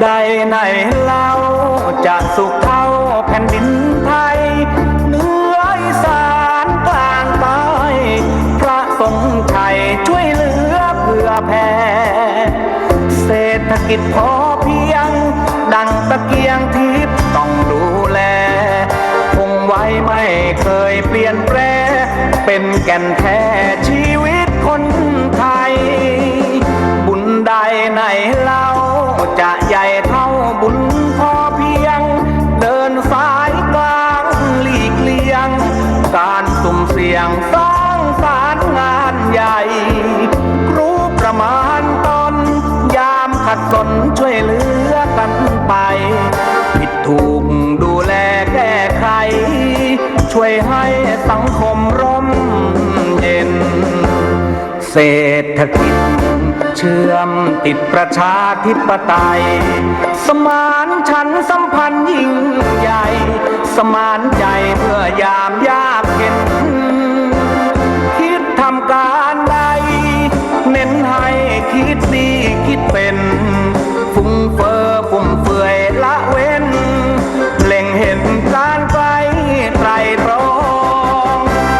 ไหนเล่าจะสุขเท่าแผ่นดินไทยเหนืออีสานกลางใต้พระทรงชัยช่วยเหลือเพื่อแผ่เศรษฐกิจพอเพียง ดังตะเกียงทิพย์ต้องดูแล คงไว้ไม่เคยเปลี่ยนแปลเป็นแก่นแท้ชีวิตคนไทย บุญใดไหนเล่า จะใหญ่เท่าบุญพอเพียง เดินสายกลางหลีกเลี่ยง การสุ่มเสี่ยงสร้างสารงานใหญ่ รู้ประมาณตนยามขัดสนช่วยเหลือกันไป ผิดถูกดูแลแก้ไข ช่วยให้สังคมร่มเย็น เศรษฐกิจ เชื่อมติดประชาธิปไตย สมานฉันท์สัมพันธ์ยิ่งใหญ่ สมานใจเพื่อยามยากเข็นคิดทำการใด เน้นให้คิดดีคิดเป็น ฟุ้งเฟอ้อฟุ่มเฟือยละเว้น เล็งเห็นการไกลไตรตรอง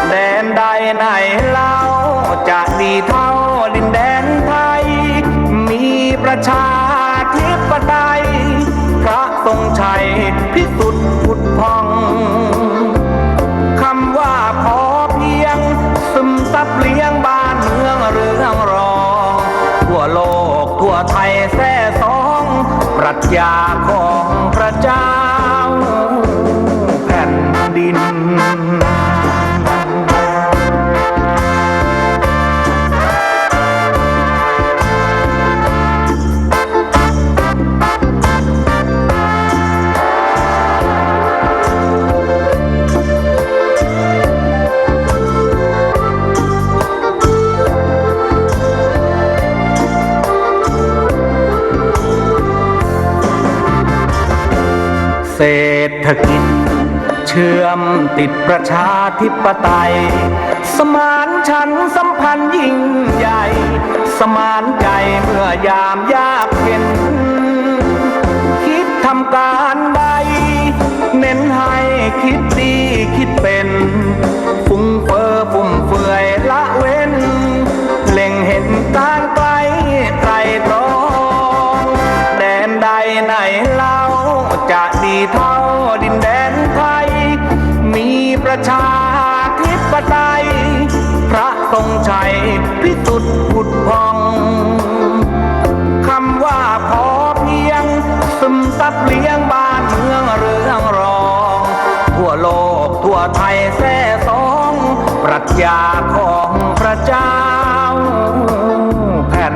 แดนใดไหนเล่าจะดีเท่า ประชาธิปไตยพระทรงชัยพิสุทธิ์ผุดพองคำว่าพอเพียง ซึมซับเลี้ยงบ้านเมืองเรืองรองทั่วโลกทั่วไทยแท้สอง ปรัชญาของพระเจ้า เศรษฐกิจ เชื่อมติดประชาธิปไตย สมานฉันท์สัมพันธ์ยิ่งใหญ่ สมานใจเมื่อยามยากเข็น คิดทำการใด เน้นให้คิดดีคิดเป็น ฟุ้งเฟอ้อฟุ่มเฟือยละเว้น เล็งเห็นการ เท่าดินแดนไทย มีประชาธิปไตย พระทรงชัยพิสุทธิ์ผุดพอง คำว่าพอเพียง ซึมซับเลี้ยงบ้านเมืองเรืองรอง ทั่วโลกทั่วไทยแท้สองปรัชญาของพระเจ้าแผ่น